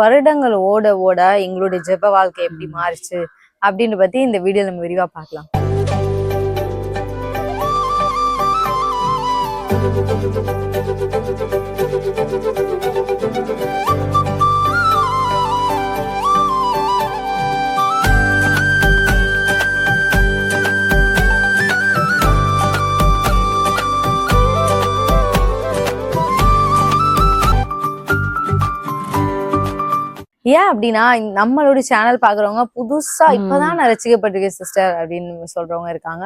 வருடங்கள் ஓட ஓட எங்களுடைய ஜெப வாழ்க்கை எப்படி மாறுச்சு அப்படின்னு பத்தி இந்த வீடியோ நம்ம விரிவா பார்க்கலாம். ஏன் அப்படின்னா இந்த நம்மளோட சேனல் பாக்குறவங்க புதுசா. இப்பதான் நான் ரசிக்கப்பட்டிருக்கேன் சிஸ்டர் அப்படின்னு சொல்றவங்க இருக்காங்க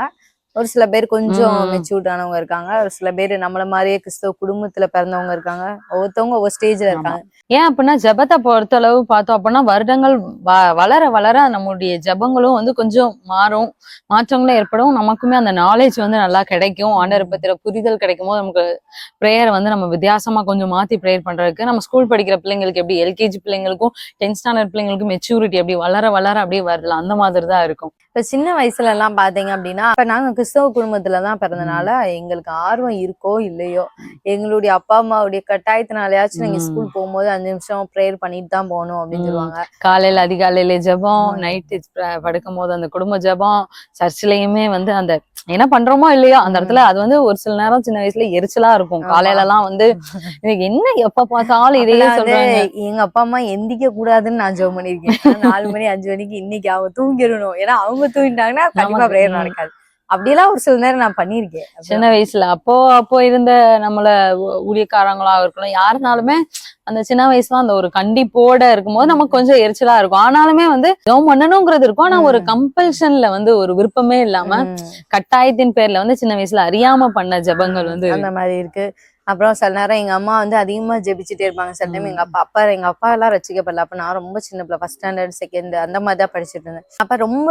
ஒரு சில பேர் கொஞ்சம் ம். மெச்சூர்ட் ஆனவங்க இருக்காங்க. ஒரு சில பேர் நம்மள மாதிரியே கிறிஸ்தவ குடும்பத்துல பிறந்தவங்க இருக்காங்க. ஒவ்வொருத்தவங்க ஒவ்வொரு ஸ்டேஜ்ல இருக்காங்க. ஏன் அப்படின்னா ஜெபத்தை பொறுத்த அளவு பார்த்தோம் அப்படின்னா வருடங்கள் வ- வளர வளர நம்மளுடைய ஜெபங்களும் வந்து கொஞ்சம் மாறும். மாற்றங்களும் ஏற்படும். நமக்குமே அந்த நாலேஜ் வந்து நல்லா கிடைக்கும். ஆண்டரை பத்திர புரிதல் கிடைக்கும் போது நமக்கு ப்ரேயர் வந்து நம்ம வித்தியாசமா கொஞ்சம் மாத்தி ப்ரேயர் பண்றதுக்கு நம்ம ஸ்கூல் படிக்கிற பிள்ளைங்களுக்கு எப்படி எல்கேஜி பிள்ளைங்களுக்கும் டென்த் ஸ்டாண்டர்ட் பிள்ளைங்களுக்கும் மெச்சூரிட்டி எப்படி வளர வளர அப்படியே வரலாம். அந்த மாதிரி தான் இருக்கும். இப்ப சின்ன வயசுல எல்லாம் பாத்தீங்க அப்படின்னா இப்ப நாங்க கிறிஸ்தவ குடும்பத்துல தான் பிறந்தனால எங்களுக்கு ஆர்வம் இருக்கோ இல்லையோ எங்களுடைய அப்பா அம்மாவுடைய கட்டாயத்தினாலயாச்சும் நீங்க ம். ஸ்கூல் போகும்போது அஞ்சு நிமிஷம் ப்ரேயர் பண்ணிட்டு தான் போகணும் அப்படின்னு. சொல்லுவாங்க காலையில அதிகாலையில ஜெபம். நைட்டு படுக்கும் போது அந்த குடும்ப ஜெபம் சர்ச்சிலையுமே வந்து அந்த என்ன பண்றோமோ இல்லையோ அந்த இடத்துல அது வந்து ஒரு சில நேரம் சின்ன வயசுல எரிச்சலா இருக்கும். காலையில எல்லாம் வந்து எனக்கு என்ன எப்ப பார்த்தாலும் இதையே சொல்றாங்க எங்க அப்பா அம்மா எந்திக்க கூடாதுன்னு நான் ஜெபம் பண்ணிருக்கேன் நாலு மணி அஞ்சு மணிக்கு இன்னைக்கு அவங்க தூங்கிடணும் ஏன்னா அவங்க தூங்கிட்டாங்கன்னா கண்டிப்பா பிரேயர். நடக்காது. அப்படியெல்லாம் ஒரு சில நேரம் நான் பண்ணிருக்கேன் சின்ன வயசுல. அப்போ அப்போ இருந்த நம்மள ஊழியக்காரங்களா இருக்கணும் யாருனாலுமே அந்த சின்ன வயசுல அந்த ஒரு கண்டிப்போட இருக்கும்போது நமக்கு கொஞ்சம் எரிச்சலா இருக்கும். ஆனாலுமே வந்து ஜெபம் பண்ணணுங்கிறது இருக்கும். ஆனா ஒரு. கம்பல்ஷன்ல வந்து ஒரு விருப்பமே இல்லாம. கட்டாயத்தின் பேர்ல வந்து சின்ன வயசுல அறியாம பண்ண ஜெபங்கள் வந்து அந்த மாதிரி இருக்கு. அப்புறம் சில நேரம் எங்க அம்மா வந்து அதிகமா ஜெபிச்சுட்டே இருப்பாங்க. சில டைம். எங்க அப்பா அப்பா எங்க அப்பா எல்லாம் ரசிக்கப்படல. அப்ப நான் ரொம்ப சின்ன பிள்ளை ஃபர்ஸ்ட் ஸ்டாண்டர்ட் செகண்ட் அந்த மாதிரி தான் படிச்சுட்டு இருந்தேன். அப்ப ரொம்ப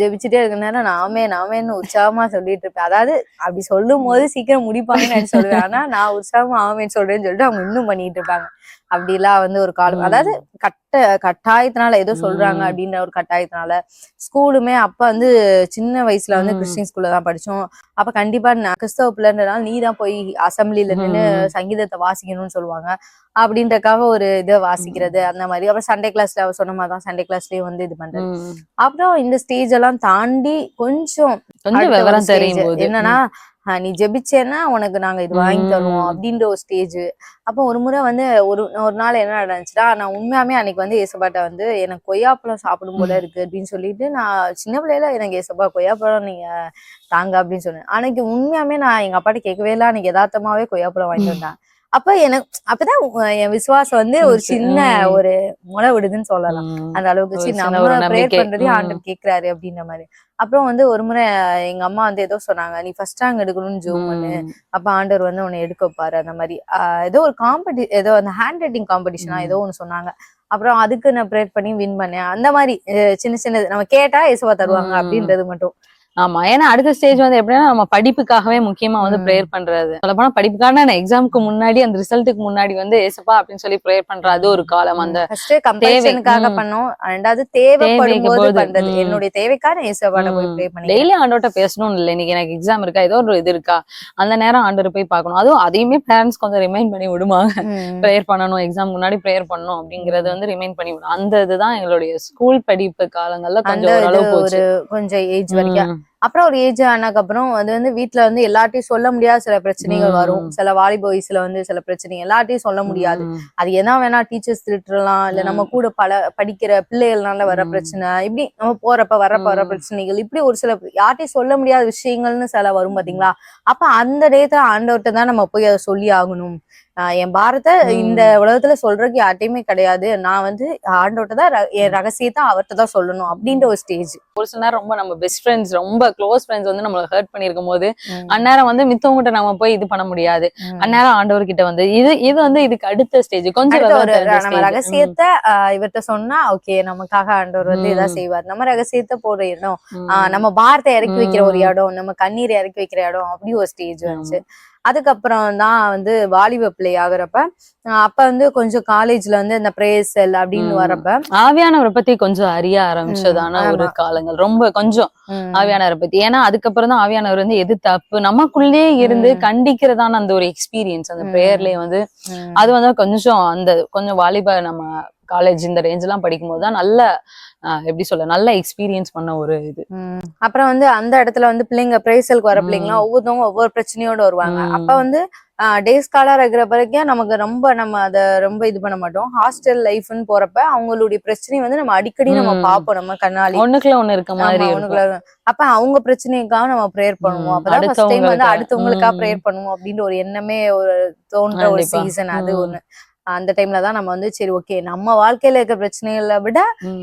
ஜெபிச்சுட்டே இருக்க நேரம் நாமே நாமேன்னு உற்சாகமா சொல்லிட்டு இருப்பேன். அதாவது அப்படி சொல்லும் போது சீக்கிரம் முடிப்பாங்கன்னு சொல்லுவேன். ஆனா நான் உற்சாகமா ஆமேன்னு சொல்றேன்னு சொல்லிட்டு அவங்க இன்னும் பண்ணிட்டு இருப்பாங்க. அப்படிலாம் வந்து ஒரு காலம். அதாவது கட்ட கட்டாயத்தினால ஏதோ சொல்றாங்க. அப்படின்ற ஒரு கட்டாயத்தினால ஸ்கூலுமே அப்ப வந்து சின்ன வயசுல வந்து. கிறிஸ்டின் ஸ்கூல்ல தான் படிச்சோம் அப்ப கண்டிப்பா கிறிஸ்தவ பிள்ளைன்றனால நீ தான் போய் அசம்பிளில நின்னு ம். சங்கீதத்தை வாசிக்கணும்னு சொல்லுவாங்க அப்படின்றக்காக ஒரு இதை வாசிக்கிறது அந்த மாதிரி அப்புறம் சண்டே கிளாஸ்ல அவ சொன்ன மாதிரி தான் சண்டே கிளாஸ்லயே வந்து இது பண்றது. அப்புறம் இந்த ஸ்டேஜ் எல்லாம் தாண்டி கொஞ்சம் என்னன்னா நீ ஜெபிச்சேன்னா உனக்கு நாங்க இது வாங்கி தருவோம். அப்படின்ற ஒரு ஸ்டேஜ். அப்போ ஒரு முறை வந்து ஒரு ஒரு நாள் என்ன நடந்துச்சுன்னா நான் உண்மையாமே அன்னைக்கு வந்து ஏசப்பாட்ட வந்து எனக்கு கொய்யாப்பழம் சாப்பிடும் போல இருக்கு அப்படின்னு சொல்லிட்டு நான் சின்ன பிள்ளையில எனக்கு ஏசப்பா கொய்யாப்பழம் நீங்க தாங்க அப்படின்னு சொன்னேன். அன்னைக்கு உண்மையாமே நான் எங்க அப்பாட்ட கேட்கவே இல்லை. அன்னைக்கு யதார்த்தமாவே கொய்யாப்பழம் வாங்கிட்டு வந்தேன். அப்ப எனக்கு அப்பதான் என் விசுவாசம் வந்து ஒரு. சின்ன ஒரு முளை விடுதுன்னு சொல்லலாம். அந்த அளவுக்கு சின்ன நம்ம ப்ரேயர். ஆண்டர் கேக்குறாரு அப்படின்ற மாதிரி அப்புறம் வந்து ஒரு முறை எங்க அம்மா வந்து ஏதோ சொன்னாங்க நீ ஃபர்ஸ்ட் ரேங்க் எடுக்கணும்னு ஜூம் பண்ணு. அப்ப ஆண்டவர் வந்து உன்னை எடுக்க வைப்பாரு அந்த மாதிரி ஏதோ ஒரு காம்படி ஏதோ அந்த ஹேண்ட் ரைட்டிங் காம்படிஷனா. ஏதோ ஒண்ணு சொன்னாங்க அப்புறம் அதுக்கு நான் ப்ரேயர் பண்ணி வின் பண்ணேன் அந்த மாதிரி சின்ன சின்னது நம்ம கேட்டா இயேசுவா தருவாங்க. அப்படின்றது மட்டும் ஆமா. ஏன்னா அடுத்த ஸ்டேஜ் வந்து எப்படின்னா நம்ம படிப்புக்காகவே முக்கியமா வந்து. ப்ரேயர் பண்றது. சொல்ல போனா படிப்புக்கான எக்ஸாமுக்கு முன்னாடி அந்த ரிசல்ட்டுக்கு முன்னாடி வந்து ஏசப்பா அப்படின்னு சொல்லி ப்ரேயர் பண்றது அது ஒரு காலம். அந்த ம். பண்ணோம். ரெண்டாவது தேவைப்படும் பண்றது. என்னுடைய தேவைக்கான இயேசுவாட போய் ப்ரே பண்ணி டெய்லி ஆண்டோட்ட பேசணும் இல்லை. இன்னைக்கு எனக்கு எக்ஸாம் இருக்கா? ஏதோ ஒரு இது இருக்கா? அந்த நேரம் ஆண்டவர் போய் பார்க்கணும். அதுவும் அதையுமே பேரண்ட்ஸ் கொஞ்சம் ரிமைண்ட் பண்ணி விடுவாங்க. ப்ரேயர் பண்ணணும் எக்ஸாம் முன்னாடி ப்ரேயர் பண்ணணும் அப்படிங்கறது வந்து ரிமைண்ட் பண்ணி விடும் அந்த இதுதான் எங்களுடைய ஸ்கூல் படிப்பு காலங்கள்ல கொஞ்சம் ஒரு கொஞ்சம் ஏஜ் வரைக்கும். அப்புறம் ஒரு ஏஜ் ஆனதுக்கு அப்புறம் அது வந்து வீட்ல வந்து எல்லார்ட்டையும் சொல்ல முடியாத சில பிரச்சனைகள் வரும். சில வாலிப வயசுல வந்து சில பிரச்சனை எல்லார்ட்டையும் சொல்ல முடியாது. அது என்ன வேணா டீச்சர்ஸ் திட்டுறலாம் இல்ல நம்ம கூட பல படிக்கிற பிள்ளைகள்னால வர. பிரச்சனை இப்படி நம்ம போறப்ப வரப்ப வர. பிரச்சனைகள் இப்படி ஒரு சில யார்ட்டையும் சொல்ல முடியாத விஷயங்கள்னு சில வரும் பாத்தீங்களா அப்ப அந்த டேத்துல ஆண்டவர்கிட்ட தான் நம்ம போய் அதை சொல்லி ஆகணும் என் பாரத்தை ம். இந்த உலகத்துல சொல்றதுக்கு யார்ட்டையுமே கிடையாது. நான் வந்து ஆண்டவர்கிட்ட தான் என் ரகசியத்தை அவர்கிட்ட தான் சொல்லணும் அப்படின்ற ஒரு ஸ்டேஜ் ஒரு சில நேரம் ரொம்ப நம்ம பெஸ்ட் ஃப்ரெண்ட்ஸ் ரொம்ப க்ளோஸ் ஃப்ரெண்ட்ஸ் வந்து நம்மள ஹர்ட் பண்ணிருக்கும் போது அந்நேரம் வந்து மித்தவங்ககிட்ட நம்ம போய் இது பண்ண முடியாது. அந்நேரம் ஆண்டவர் கிட்ட வந்து இது இது வந்து இதுக்கு அடுத்த ஸ்டேஜ் கொஞ்சம் நம்ம. ரகசியத்தை ஆஹ் இவர்ட்ட சொன்னா ஓகே நமக்காக ஆண்டவர் வந்து ம். இதா செய்வார். நம்ம ரகசியத்தை போடுற இடம் நம்ம பாரத்தை இறக்கி வைக்கிற ஒரு. இடம் நம்ம கண்ணீர் இறக்கி வைக்கிற இடம் அப்படி ஒரு ஸ்டேஜ் வந்துச்சு. அதுக்கப்புறம் தான் வந்து வாலிப பிள்ளை ஆகுறப்ப அப்ப வந்து கொஞ்சம் காலேஜ்ல வந்து இந்த பிரேசல் அப்படின்னு. வரப்ப ஆவியானவரை பத்தி கொஞ்சம் அறிய ஆரம்பிச்சதான ஒரு. காலங்கள் ரொம்ப கொஞ்சம் ஆவியானவரை பத்தி ஏன்னா அதுக்கப்புறம் தான் ஆவியானவர் வந்து எது தப்பு நமக்குள்ளே இருந்து. கண்டிக்கிறதான அந்த ஒரு எக்ஸ்பீரியன்ஸ் அந்த. பிரேயர்லயே வந்து. அது வந்து கொஞ்சம் அந்த கொஞ்சம் வாலிப நம்ம காலேஜ் இந்த ரேஞ்ச் எல்லாம் படிக்கும்போது தான் நல்ல எப்படி சொல்ல நல்ல எக்ஸ்பீரியன்ஸ் பண்ண ஒரு இது. அப்புறம் வந்து அந்த இடத்துல வந்து பிள்ளைங்க பிரேசலுக்கு வர. பிள்ளைங்களாம் ஒவ்வொருத்தவங்க ஒவ்வொரு பிரச்சனையோட வருவாங்க. அப்ப வந்து டே ஸ்காலர் இருக்கிற வரைக்கும் நமக்கு ரொம்ப நம்ம அத ரொம்ப இது பண்ண மாட்டோம் ஹாஸ்டல் லைஃப்னு போறப்ப அவங்களுடைய பிரச்சனை வந்து நம்ம அடிக்கடி நம்ம. பார்ப்போம் நம்ம கண்ணாடி ஒண்ணுக்குள்ள ஒண்ணு இருக்க மாதிரி அவனுக்குள்ள அப்ப அவங்க பிரச்சனைக்காக நம்ம ப்ரேயர் பண்ணுவோம். அப்பதான் ஃபர்ஸ்ட் டைம் வந்து அடுத்தவங்களுக்கா- அடுத்தவங்களுக்கா ம். ப்ரேயர் பண்ணுவோம் அப்படின்ற ஒரு எண்ணமே ஒரு தோன்ற ஒரு. சீசன் அது. ஒண்ணு அந்த டைம்ல தான் நம்ம வந்து சரி ஓகே நம்ம வாழ்க்கையில இருக்க பிரச்சனைகளை விட.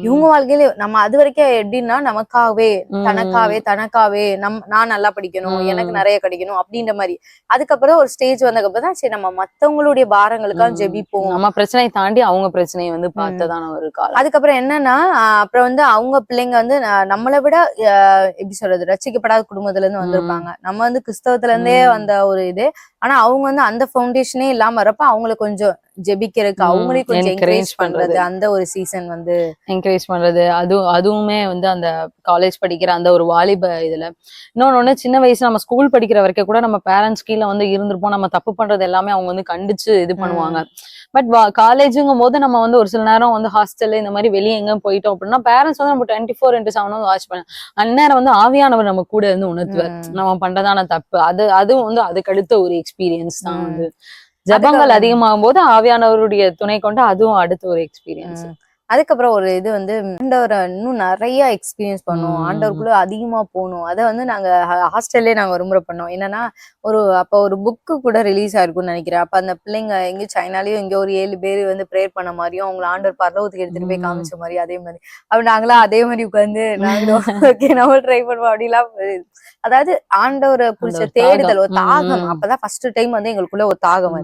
இவங்க வாழ்க்கையில நம்ம அது வரைக்கும் எப்படின்னா நமக்காகவே ம். தனக்காவே தனக்காவே நம் நான் நல்லா படிக்கணும். எனக்கு நிறைய கிடைக்கணும் அப்படின்ற மாதிரி அதுக்கப்புறம் ஒரு ஸ்டேஜ் வந்ததுக்கப்புறம் தான் சரி நம்ம மத்தவங்களுடைய பாரங்களுக்காக. ஜெபிப்போம் நம்ம பிரச்சனையை தாண்டி அவங்க பிரச்சனையை வந்து பார்த்ததான ஒரு காலம் அதுக்கப்புறம் என்னன்னா அப்புறம் வந்து அவங்க பிள்ளைங்க வந்து நம்மளை விட எப்படி சொல்றது ரசிக்கப்படாத குடும்பத்துல இருந்து வந்திருப்பாங்க நம்ம வந்து கிறிஸ்தவத்துல இருந்தே. வந்த ஒரு இது ஆனா அவங்க வந்து அந்த ஃபவுண்டேஷனே இல்லாம வரப்ப அவங்கள கொஞ்சம் ஜெபிக்கிறதுக்கு ம். அவங்களையும் கொஞ்சம் என்கரேஜ் பண்றது. அந்த ஒரு சீசன் வந்து என்கரேஜ் பண்றது அது அதுவுமே வந்து அந்த காலேஜ் படிக்கிற அந்த ஒரு வாலிப இதுல இன்னொன்னு சின்ன வயசு நம்ம ஸ்கூல் படிக்கிற வரைக்கும் கூட நம்ம பேரண்ட்ஸ் கீழே வந்து இருந்திருப்போம் நம்ம தப்பு பண்றது எல்லாமே அவங்க வந்து கண்டிச்சு இது பண்ணுவாங்க பட் காலேஜுங்கும் போது நம்ம வந்து ஒரு சில நேரம் வந்து ஹாஸ்டல் இந்த மாதிரி வெளியே எங்க போயிட்டோம் அப்படின்னா பேரண்ட்ஸ் வந்து நம்ம டுவெண்ட்டி ஃபோர் இன்ட்டு செவனும் வாட்ச் பண்ண அந்நேரம் வந்து ஆவியானவர் நம்ம கூட இருந்து உணர்த்துவார். நம்ம பண்றதான தப்பு அது அதுவும் வந்து அதுக்கு அடுத்த ஒரு எக்ஸ்பீரியன்ஸ் தான். வந்து ஜபங்கள் அதிகமாகும் போது ஆவியானவருடைய துணை கொண்டு அதுவும் அடுத்த ஒரு எக்ஸ்பீரியன்ஸ். அதுக்கப்புறம் ஒரு இது வந்து ஆண்டவரை இன்னும் நிறைய எக்ஸ்பீரியன்ஸ் பண்ணோம். ஆண்டவருக்குள்ள அதிகமா போகணும். அதை வந்து நாங்க ஹாஸ்டல்லே நாங்க ஒரு முறை பண்ணோம். என்னன்னா ஒரு அப்ப ஒரு புக்கு கூட ரிலீஸ் ஆயிருக்கும்னு நினைக்கிறேன். அப்ப அந்த பிள்ளைங்க எங்க சைனாலயும் இங்க ஒரு ஏழு பேர் வந்து ப்ரேயர் பண்ண மாதிரியும் அவங்கள ஆண்டவர் பரலோகத்துக்கு எடுத்துட்டு போய். காமிச்ச மாதிரி அதே மாதிரி. அப்ப நாங்களாம் அதே மாதிரி உட்காந்து நாங்களும் ஓகே நம்ம ட்ரை பண்ணுவோம். அப்படிலாம் அதாவது ஆண்டவரை குறிச்ச தேடுதல் ஒரு தாகம். அப்பதான் ஃபர்ஸ்ட் டைம் வந்து எங்களுக்குள்ள ஒரு தாகம்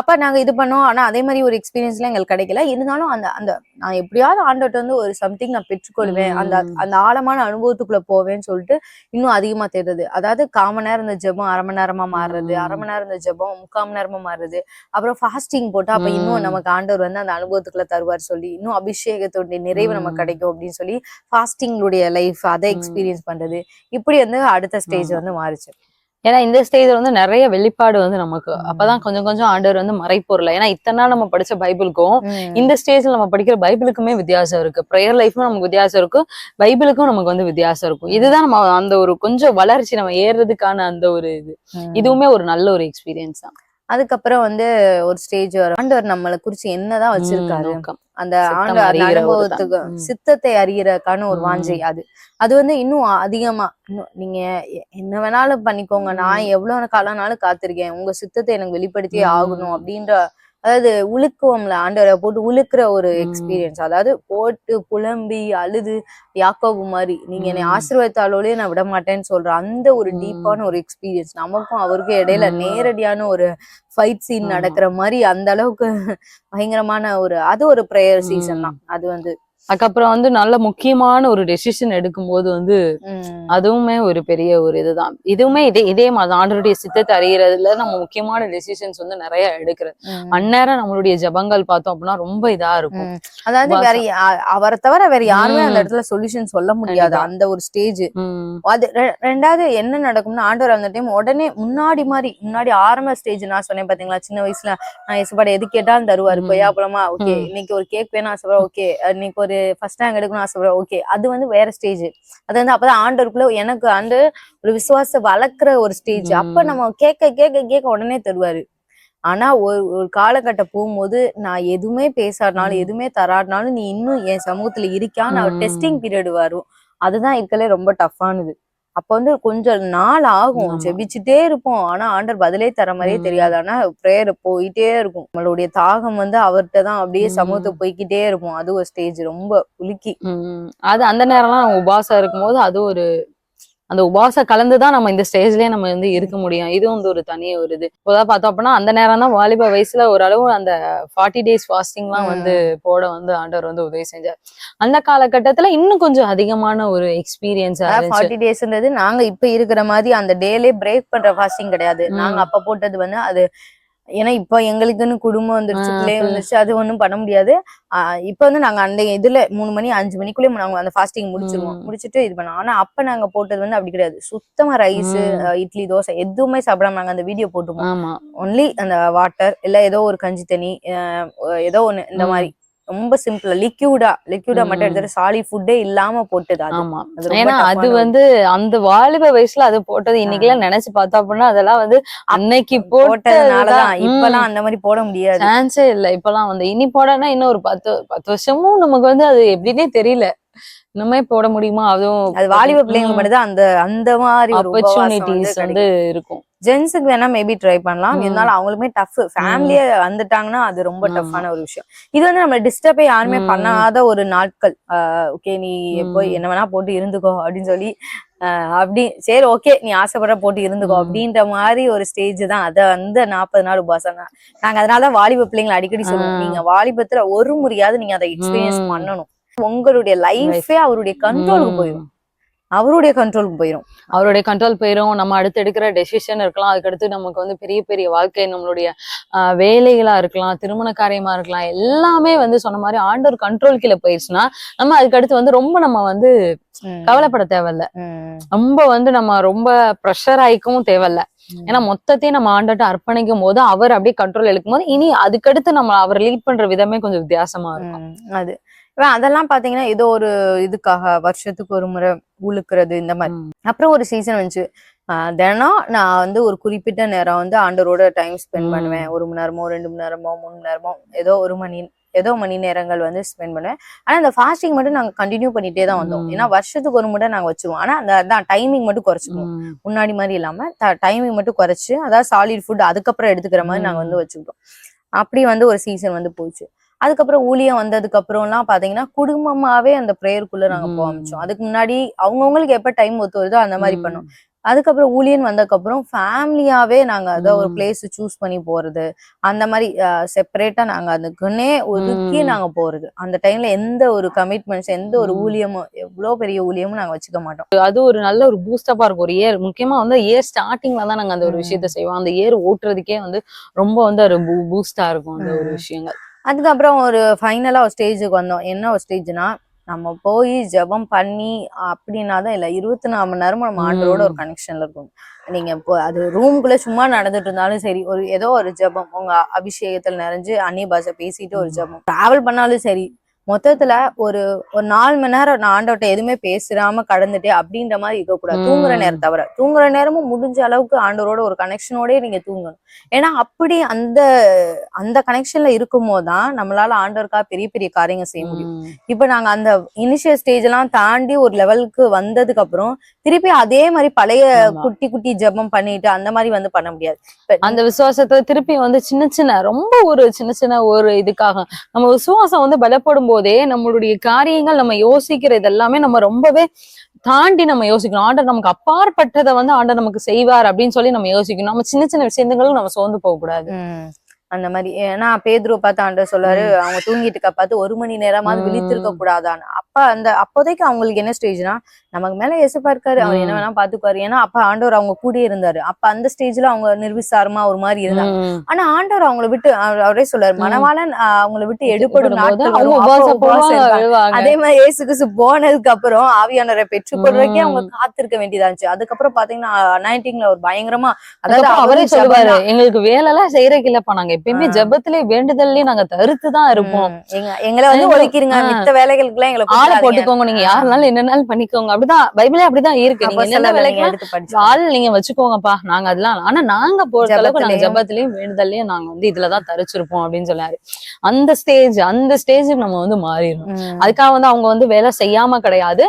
அப்ப நாங்க இது பண்ணோம். ஆனா அதே மாதிரி ஒரு எக்ஸ்பீரியன்ஸ்லாம் எங்களுக்கு கிடைக்கல. இருந்தாலும் அந்த அந்த நான் எப்படியாவது ஆண்டவர்ட்ட வந்து ஒரு சம்திங் நான் பெற்றுக்கொள்வேன் அந்த. அந்த ஆழமான அனுபவத்துக்குள்ள போவேன்னு சொல்லிட்டு இன்னும் அதிகமா தேடுறது அதாவது கால் மணி நேரம் இந்த ஜெபம் அரை மணி நேரமா மாறுறது. அரை மணி நேரம் இந்த ஜெபம் முக்கால் மணி நேரமா மாறுறது அப்புறம் ஃபாஸ்டிங் போட்டு அப்ப இன்னும். நமக்கு ஆண்டவர் வந்து அந்த அனுபவத்துக்குள்ள தருவார் சொல்லி இன்னும் அபிஷேகத்தோடைய நிறைவு நமக்கு. கிடைக்கும் அப்படின்னு சொல்லி ஃபாஸ்டிங்களுடைய லைஃப் அதை. எக்ஸ்பீரியன்ஸ் பண்றது இப்படி வந்து அடுத்த ஸ்டேஜ். வந்து மாறுச்சு ஏன்னா இந்த ஸ்டேஜ்ல வந்து நிறைய வெளிப்பாடு வந்து நமக்கு. அப்பதான் கொஞ்சம் கொஞ்சம் ஆண்டவர் வந்து மறைப்பொருள். ஏன்னா இத்தனை நாள் நம்ம படிச்ச பைபிளுக்கும். இந்த ஸ்டேஜ்ல நம்ம படிக்கிற பைபிளுக்குமே வித்தியாசம் இருக்கு. ப்ரேயர் லைஃப்க்கும் நமக்கு வித்தியாசம் இருக்கும். பைபிளுக்கும் நமக்கு வந்து வித்தியாசம் இருக்கும். இதுதான் நம்ம அந்த ஒரு கொஞ்சம் வளர்ச்சி நம்ம ஏறுறதுக்கான அந்த ஒரு இது. இதுவுமே ஒரு நல்ல ஒரு எக்ஸ்பீரியன்ஸ் தான். அதுக்கப்புறம் வந்து ஒரு ஸ்டேஜ் வரும். ஆண்டவர் நம்மளை குறிச்சு என்னதான் வச்சிருக்காரு. அந்த ஆண்டு அந்த அனுபவத்துக்கு. சித்தத்தை அறியறதுக்கான ஒரு. வாஞ்சை அது அது வந்து இன்னும் அதிகமா நீங்க என்ன வேணாலும் பண்ணிக்கோங்க நான் எவ்வளவு காலம்னாலும் காத்திருக்கேன் உங்க சித்தத்தை எனக்கு வெளிப்படுத்தியே. ஆகணும் அப்படின்ற அதாவது உழுக்குவோம்ல ஆண்டவரை போட்டு உழுக்குற ஒரு. எக்ஸ்பீரியன்ஸ் அதாவது போட்டு புலம்பி அழுது யாக்கோபு மாதிரி நீங்க என்னை. ஆசீர்வதித்தாலோடய நான் விட மாட்டேன்னு சொல்ற அந்த ஒரு. டீப்பான ஒரு எக்ஸ்பீரியன்ஸ் நமக்கும் அவருக்கும் இடையில. நேரடியான ஒரு ஃபைட் சீன். நடக்கிற மாதிரி அந்த அளவுக்கு பயங்கரமான ஒரு அது ஒரு ப்ரேயர் சீசன். தான் அது வந்து அதுக்கப்புறம் வந்து நல்ல முக்கியமான ஒரு டெசிஷன் எடுக்கும்போது வந்து அதுவுமே ஒரு பெரிய ஒரு இதுதான். இதுவுமே இதே இதே மாதிரி ஆண்டருடைய சித்தத்தை அறியறதுல நம்ம முக்கியமான டெசிஷன்ஸ் வந்து நிறைய எடுக்கிறது அந்நேரம் நம்மளுடைய ஜபங்கள் பார்த்தோம் அப்படின்னா ரொம்ப இதா இருக்கும். அதாவது வேற அவரை தவிர வேற யாருமே அந்த. இடத்துல சொல்யூஷன் சொல்ல முடியாது. அந்த ஒரு ஸ்டேஜ் அது ரெண்டாவது என்ன நடக்கும்னா ஆண்டவர் அந்த டைம் உடனே முன்னாடி மாதிரி முன்னாடி ஆரம்ப ஸ்டேஜ் நான் சொன்னேன் பாத்தீங்களா சின்ன வயசுல. நான் எசப்பாடு எது கேட்டாலும் தருவாரு. ம். கொய்யாப்பழமா ஓகே. இன்னைக்கு ஒரு கேக் வேணும். ஆசைப்படுறேன் ஓகே. இன்னைக்கு ஒரு ஃபர்ஸ்ட் ரேங்க் எடுக்கணும் ஆசைப்படுறேன் ஓகே அது வந்து வேற ஸ்டேஜ் அது வந்து அப்பதான் ஆண்டவருக்குள்ள எனக்கு ஆண்டு ஒரு விசுவாச வளர்க்குற ஒரு ஸ்டேஜ் அப்ப. நம்ம கேட்க கேட்க கேட்க உடனே தருவாரு ஆனா ஒரு ஒரு காலகட்டம் போகும்போது நான் எதுவுமே பேசாட்டினாலும் ம். எதுவுமே தராட்டினாலும் நீ இன்னும் என் சமூகத்துல ம். டெஸ்டிங் பீரியட் வரும் அதுதான் இருக்கலே ரொம்ப டஃப்பானது அப்ப வந்து கொஞ்சம் நாள் ஆகும். ஆமா. ஜெபிச்சுட்டே இருப்போம். ஆனா ஆண்டர் பதிலே தர மாதிரியே. தெரியாது. ஆனா பிரேயர் போயிட்டே இருக்கும். நம்மளுடைய தாகம் வந்து அவர்கிட்ட தான் அப்படியே ம். சமூகத்துக்கு போய்க்கிட்டே இருக்கும். அது ஒரு ஸ்டேஜ் ரொம்ப உலுக்கி. அது அந்த நேரம்லாம் உபாசம் இருக்கும்போது அது ஒரு அந்த உபாசம் கலந்துதான் நம்ம இந்த ஸ்டேஜ்லயே நம்ம வந்து இருக்க முடியும். இது வந்து ஒரு தனி ஒரு இது. இப்போதான் பார்த்தோம் அப்படின்னா அந்த நேரம் தான் வாலிப வயசுல ஓரளவு அந்த ஃபார்ட்டி டேஸ் ஃபாஸ்டிங்லாம். வந்து போட வந்து ஆண்டவர் வந்து உதவி செஞ்சார். அந்த காலகட்டத்துல இன்னும் கொஞ்சம் அதிகமான ஒரு எக்ஸ்பீரியன்ஸ் ஃபார்ட்டி டேஸ்ன்றது நாங்க இப்ப இருக்கிற மாதிரி அந்த டேலே பிரேக் பண்ற ஃபாஸ்டிங் கிடையாது. நாங்க அப்ப போட்டது வந்து அது ஏன்னா இப்ப எங்களுக்குன்னு குடும்பம் வந்துருச்சு ஆ, பிள்ளை பிள்ளை. வந்துருச்சு அது ஒண்ணும் பண்ண முடியாது இப்ப வந்து நாங்க அந்த இதுல மூணு மணி அஞ்சு மணிக்குள்ளே நாங்க அந்த ஃபாஸ்டிங் முடிச்சிருவோம். முடிச்சிட்டு இது பண்ணோம் ஆனா அப்ப நாங்க போட்டது வந்து அப்படி கிடையாது சுத்தமா ரைஸ். இட்லி தோசை எதுவுமே சாப்பிடாம நாங்க அந்த வீடியோ போட்டுப்போம் ஆமா ஒன்லி அந்த வாட்டர் இல்ல ஏதோ ஒரு கஞ்சி தண்ணி ஏதோ ஒண்ணு இந்த. மாதிரி ரொம்ப சிம்பிளா லிக்யூடா லிக்யூடா மட்டும். எடுத்துட்டு சாலி ஃபுட்டே இல்லாம போட்டது ஆமா. ஏன்னா அது வந்து அந்த வாலிப வயசுல அது போட்டது. இன்னைக்கெல்லாம் நினைச்சு பார்த்தோம் அப்படின்னா அதெல்லாம் வந்து அன்னைக்கு போட்டதுனாலதான். இப்பெல்லாம் அந்த மாதிரி போட முடியாது. சான்ஸே இல்ல. இப்பெல்லாம் வந்து இனி போடனா இன்னும் ஒரு பத்து பத்து வருஷமும் நமக்கு வந்து அது எப்படின்னே தெரியல. இன்னுமே போட முடியுமா அதுவும் அது வாலிப பிள்ளைங்க மட்டும் அந்த அந்த மாதிரி ஆப்பர்ச்சுனிட்டிஸ் வந்து இருக்கும் ஜென்ஸுக்கு வேணா மேபி ட்ரை பண்ணலாம். இருந்தாலும் அவங்களுமே டஃப் ஃபேமிலியே வந்துட்டாங்கன்னா அது ரொம்ப. டஃப்பான ஒரு விஷயம் இது வந்து நம்ம டிஸ்டர்பே யாருமே. பண்ணாத ஒரு நாட்கள் ஓகே நீ போய். என்ன வேணா போட்டு இருந்துக்கோ அப்படின்னு சொல்லி அப்படி சரி ஓகே நீ ஆசைப்படுற போட்டு இருந்துக்கோ. அப்படின்ற மாதிரி ஒரு ஸ்டேஜ் தான் அத அந்த நாற்பது நாள் உபாசம் தான் நாங்க அதனாலதான் வாலிப பிள்ளைங்களை அடிக்கடி சொல்லுவோம். நீங்க வாலிபத்துல ஒரு முறையாவது நீங்க அதை எக்ஸ்பீரியன்ஸ். பண்ணணும் உங்களுடைய லைஃபே அவருடைய கண்ட்ரோலுக்கு. போயிடும் அவருடைய கண்ட்ரோலுக்கு போயிடும் அவருடைய கண்ட்ரோல் போயிரும். நம்ம அடுத்து எடுக்கிற டெசிஷன் இருக்கலாம். அதுக்கடுத்து நமக்கு வந்து பெரிய பெரிய வாழ்க்கை நம்மளுடைய வேலைகளா இருக்கலாம் திருமண காரியமா இருக்கலாம். எல்லாமே வந்து சொன்ன மாதிரி ஆண்டவர் கண்ட்ரோல் கீழே போயிடுச்சுன்னா நம்ம அதுக்கடுத்து வந்து ரொம்ப நம்ம வந்து. கவலைப்பட தேவையில்ல. ரொம்ப வந்து நம்ம ரொம்ப ப்ரெஷர் ஆயிக்கவும் தேவையில்ல. ஏன்னா மொத்தத்தையும் நம்ம ஆண்டட்ட அர்ப்பணிக்கும் போது அவர் அப்படியே கண்ட்ரோல் எடுக்கும் போது இனி அதுக்கடுத்து நம்ம அவர் லீட் பண்ற விதமே கொஞ்சம் வித்தியாசமா இருக்கும். அது. அதெல்லாம் பாத்தீங்கன்னா ஏதோ ஒரு இதுக்காக வருஷத்துக்கு ஒரு முறை உழுக்குறது இந்த மாதிரி. அப்புறம் ஒரு சீசன் வந்துச்சு. தினம் நான் வந்து ஒரு குறிப்பிட்ட நேரம் வந்து ஆண்டரோட டைம் ஸ்பெண்ட். பண்ணுவேன். ஒரு மணி நேரமோ ரெண்டு மணி நேரமோ மூணு மணி நேரமோ ஏதோ ஒரு மணி ஏதோ மணி நேரங்கள் வந்து ஸ்பெண்ட் பண்ணுவேன். ஆனா இந்த ஃபாஸ்டிங் மட்டும் நாங்க கண்டினியூ பண்ணிட்டே தான் வந்தோம். ஏன்னா வருஷத்துக்கு ஒரு முறை நாங்க வச்சுருவோம். ஆனா அந்த அதான் டைமிங் மட்டும் குறைச்சிக்குவோம். முன்னாடி மாதிரி இல்லாம டைமிங் மட்டும் குறைச்சு அதாவது சாலிட் ஃபுட் அதுக்கப்புறம் எடுத்துக்கிற மாதிரி நாங்க வந்து வச்சுக்கிட்டோம். அப்படி வந்து ஒரு சீசன் வந்து போச்சு. அதுக்கப்புறம் ஊழியம் வந்ததுக்கு அப்புறம்லாம் பாத்தீங்கன்னா குடும்பமாவே அந்த ப்ரேயருக்குள்ள நாங்க போக. ஆரம்பிச்சோம் அதுக்கு முன்னாடி அவங்கவுங்களுக்கு எப்ப டைம் ஒத்து வருதோ அந்த மாதிரி. பண்ணோம் அதுக்கப்புறம் ஊழியன் வந்ததுக்கு அப்புறம் ஃபேமிலியாவே நாங்க அத ஒரு. பிளேஸ் சூஸ் பண்ணி போறது அந்த மாதிரி செப்பரேட்டா நாங்க அதுக்குன்னே ஒதுக்கி. நாங்க போறது அந்த டைம்ல எந்த ஒரு கமிட்மெண்ட்ஸ் எந்த ஒரு. ஊழியமும் எவ்வளவு பெரிய ஊழியமும் நாங்க வச்சுக்க மாட்டோம் அது ஒரு நல்ல ஒரு பூஸ்டப்பா இருக்கும் ஒரு இயர் முக்கியமா வந்து இயர் ஸ்டார்டிங்ல தான் நாங்க அந்த ஒரு. விஷயத்த செய்வோம் அந்த இயர் ஓட்டுறதுக்கே வந்து ரொம்ப வந்து ஒரு பூஸ்டா இருக்கும் அந்த ஒரு. விஷயங்கள் அதுக்கப்புறம் ஒரு ஃபைனலா ஒரு ஸ்டேஜுக்கு வந்தோம் என்ன ஒரு ஸ்டேஜ்னா நம்ம போய் ஜெபம் பண்ணி அப்படின்னா தான் இல்லை இருபத்தி நாலு மணி நேரமும் நம்ம ஆண்டரோட ஒரு. கனெக்ஷன்ல இருக்கும் நீங்க இப்போ அது ரூம்குள்ள சும்மா நடந்துட்டு இருந்தாலும் சரி ஒரு ஏதோ ஒரு ஜெபம் உங்க அபிஷேகத்துல நிறைஞ்சு அந்நிய பாஷை பேசிட்டு ஒரு. ஜெபம் டிராவல் பண்ணாலும் சரி மொத்தத்துல ஒரு ஒரு நாலு மணி நேரம் நான் ஆண்டவர்ட்ட எதுவுமே பேசாம கடந்துட்டே அப்படின்ற மாதிரி இருக்கக்கூடாது தூங்குற. நேரம் தவிர தூங்குற நேரமும் முடிஞ்ச அளவுக்கு ஆண்டவரோட ஒரு கனெக்ஷனோடய நீங்க தூங்கணும் ஏன்னா அப்படி அந்த அந்த கனெக்ஷன்ல இருக்கும் போதுதான் நம்மளால ஆண்டவருக்கா பெரிய பெரிய காரியங்கள் செய்ய முடியும். இப்ப நாங்க அந்த இனிஷியல் ஸ்டேஜ் எல்லாம் தாண்டி ஒரு லெவலுக்கு வந்ததுக்கு அப்புறம் திருப்பி அதே மாதிரி பழைய. குட்டி குட்டி ஜெபம் பண்ணிட்டு அந்த மாதிரி வந்து பண்ண முடியாது அந்த விசுவாசத்தை திருப்பி வந்து சின்ன சின்ன ரொம்ப ஒரு சின்ன சின்ன ஒரு இதுக்காக நம்ம விசுவாசம் வந்து பலப்படும் போதே நம்மளுடைய காரியங்கள் நம்ம யோசிக்கிறது எல்லாமே நம்ம ரொம்பவே தாண்டி நம்ம யோசிக்கணும். ஆண்டர் நமக்கு அப்பாற்பட்டதை வந்து ஆண்டர் நமக்கு செய்வார் அப்படின்னு சொல்லி நம்ம யோசிக்கணும். நம்ம சின்ன சின்ன விஷயங்களும் நம்ம சோர்ந்து போக கூடாது அந்த மாதிரி ஏன்னா பேதுருவ பார்த்து ஆண்டவர் சொல்றாரு அவங்க தூங்கிட்டு இருக்க பார்த்து ஒரு மணி நேரமாவது. விழித்திருக்க கூடாதான்னு அப்ப அந்த அப்போதைக்கு அவங்களுக்கு என்ன ஸ்டேஜ்னா நமக்கு மேல எசுப்பா இருக்காரு அவர் என்ன. வேணா பாத்துக்குவாரு ஏன்னா அப்ப ஆண்டவர் அவங்க கூடயே இருந்தாரு அப்ப அந்த ஸ்டேஜ்ல அவங்க நிர்விசாரமா ஒரு மாதிரி இருந்தாங்க. ஆனா ஆண்டவர் அவங்கள விட்டு அவர் சொல்றாரு ம். மணவாளன் ஆஹ், அவங்கள விட்டு எடுபடும். அதே மாதிரி இயேசு கிறிஸ்து போனதுக்கு அப்புறம் ஆவியானவரை பெற்றுக்கொள்றதுக்கே அவங்க. காத்திருக்க வேண்டியதா இருந்துச்சு அதுக்கப்புறம் பாத்தீங்கன்னா நைன்டீன்ல ஒரு பயங்கரமா அதாவது அவரே சொல்லுவாரு. எங்களுக்கு வேலை எல்லாம் செய்யறதுக்கு இல்லப்பா நாங்க எப்பயுமே. ஜெபத்திலே வேண்டுதல்லே நாங்க தருத்து தான் இருப்போம் எங்களை வந்து ஒதுக்கிருங்க. மித்த வேலைகளுக்கு எல்லாம் எங்களை ஆளை. போட்டுக்கோங்க நீங்க யாருனாலும் என்னனாலும் பண்ணிக்கோங்க அப்படிதான் பைபிளே அப்படிதான் இருக்கு நீங்க என்ன வேலைக்கு எடுத்து. ஆள் நீங்க வச்சுக்கோங்கப்பா நாங்க அதெல்லாம் ஆனா நாங்க பொறுத்த அளவுக்கு நாங்க ஜெபத்திலையும். வேண்டுதல்லையும் நாங்க வந்து இதுலதான் தரிச்சிருப்போம் அப்படின்னு சொன்னாரு அந்த ஸ்டேஜ் அந்த ஸ்டேஜுக்கு நம்ம வந்து மாறிடணும். அதுக்காக வந்து அவங்க வந்து வேலை செய்யாம கிடையாது.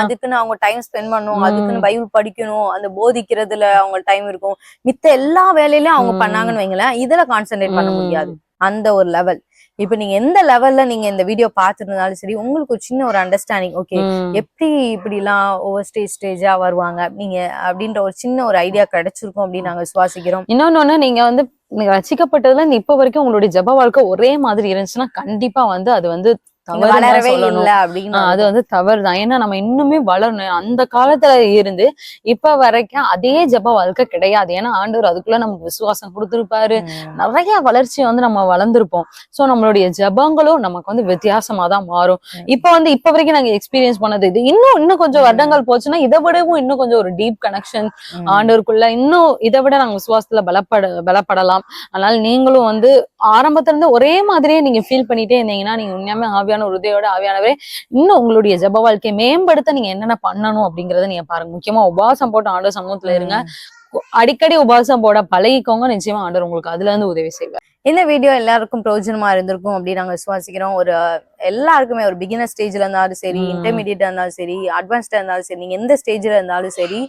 அதுக்குன்னு அவங்க டைம் ஸ்பெண்ட் பண்ணணும் ம். அதுக்குன்னு பைபிள் படிக்கணும் அந்த போதிக்கிறதுல அவங்க டைம் இருக்கும் மித்த எல்லா வேலையிலயும் அவங்க. பண்ணாங்கன்னு வைங்களேன் இதுல கான்சென்ட்ரேட் பண்ண. முடியாது அந்த ஒரு லெவல் இப்ப நீங்க எந்த லெவல்ல நீங்க இந்த வீடியோ பார்த்துருந்தாலும் சரி உங்களுக்கு ஒரு சின்ன ஒரு அண்டர்ஸ்டாண்டிங் ஓகே. எப்படி இப்படிலாம் ஒவ்வொரு ஸ்டேஜ் ஸ்டேஜா வருவாங்க நீங்க அப்படின்ற ஒரு சின்ன ஒரு ஐடியா கிடைச்சிருக்கும் அப்படின்னு நாங்க சுவாசிக்கிறோம் இன்னொன்னு நீங்க வந்து ரசிக்கப்பட்டதுல இருந்து இப்ப வரைக்கும் உங்களுடைய ஜப வாழ்க்கை ஒரே மாதிரி இருந்துச்சுன்னா கண்டிப்பா வந்து அது வந்து வளரவே. இல்ல அப்படின்னு அது வந்து தவறு தான் ஏன்னா நம்ம இன்னுமே வளரணும் அந்த காலத்துல இருந்து இப்ப வரைக்கும் அதே ஜப வாழ்க்கை கிடையாது ஏன்னா ஆண்டவர் அதுக்குள்ள நமக்கு விசுவாசம் கொடுத்திருப்பாரு. நிறைய வளர்ச்சி வந்து நம்ம வளர்ந்திருப்போம் சோ நம்மளுடைய ஜபங்களும் நமக்கு வந்து வித்தியாசமா தான் மாறும். இப்ப வந்து இப்ப வரைக்கும் நாங்க எக்ஸ்பீரியன்ஸ் பண்ணது இது இன்னும் இன்னும் கொஞ்சம். வருடங்கள் போச்சுன்னா இதை விடவும் இன்னும் கொஞ்சம் ஒரு டீப் கனெக்ஷன். ஆண்டவருக்குள்ள இன்னும் இதை விட நாங்க விசுவாசத்துல பலப்பட பலப்படலாம் அதனால நீங்களும் வந்து ஆரம்பத்துல இருந்து ஒரே மாதிரியே நீங்க ஃபீல் பண்ணிட்டே இருந்தீங்கன்னா நீங்க உண்மையாமே ஆவியான உதவியோட ஆவியானவரே இன்னும் உங்களுடைய ஜெப வாழ்க்கையை மேம்படுத்த நீங்க என்னென்ன பண்ணணும் அப்படிங்கறத நீங்க பாருங்க. முக்கியமா உபவாசம் போட்டு ஆண்டவர் சமூகத்துல இருங்க. அடிக்கடி உபவாசம் போட பழகிக்கோங்க. நிச்சயமா ஆண்டவர் உங்களுக்கு அதுல இருந்து உதவி செய்வார். இந்த வீடியோ எல்லாருக்கும் பிரயோஜனமா இருந்திருக்கும் அப்படின்னு நாங்க விசுவாசிக்கிறோம். ஒரு எல்லாருக்குமே ஒரு பிகினர் ஸ்டேஜ்ல இருந்தாலும் சரி. இன்டர்மீடியட்டா இருந்தாலும் சரி அட்வான்ஸ்டா இருந்தாலும் சரி நீங்க எந்த ஸ்டேஜ்ல இருந்தாலும் சரி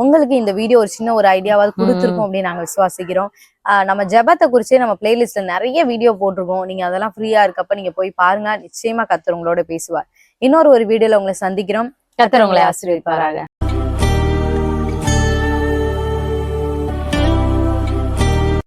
உங்களுக்கு இந்த வீடியோ ஒரு சின்ன ஒரு ஐடியாவாவது கொடுத்துருக்கும் அப்படின்னு நாங்க விசுவாசிக்கிறோம். ஆஹ் நம்ம ஜெபத்தை குறிச்சே நம்ம பிளேலிஸ்ட்ல நிறைய வீடியோ போட்டிருக்கோம். நீங்க அதெல்லாம் ஃப்ரீயா இருக்கப்ப நீங்க போய் பாருங்க. நிச்சயமா கத்தர் உங்களோட பேசுவார். இன்னொரு ஒரு வீடியோல உங்களை சந்திக்கிறோம். கத்தர் உங்களை ஆசீர்வதிப்பாராக.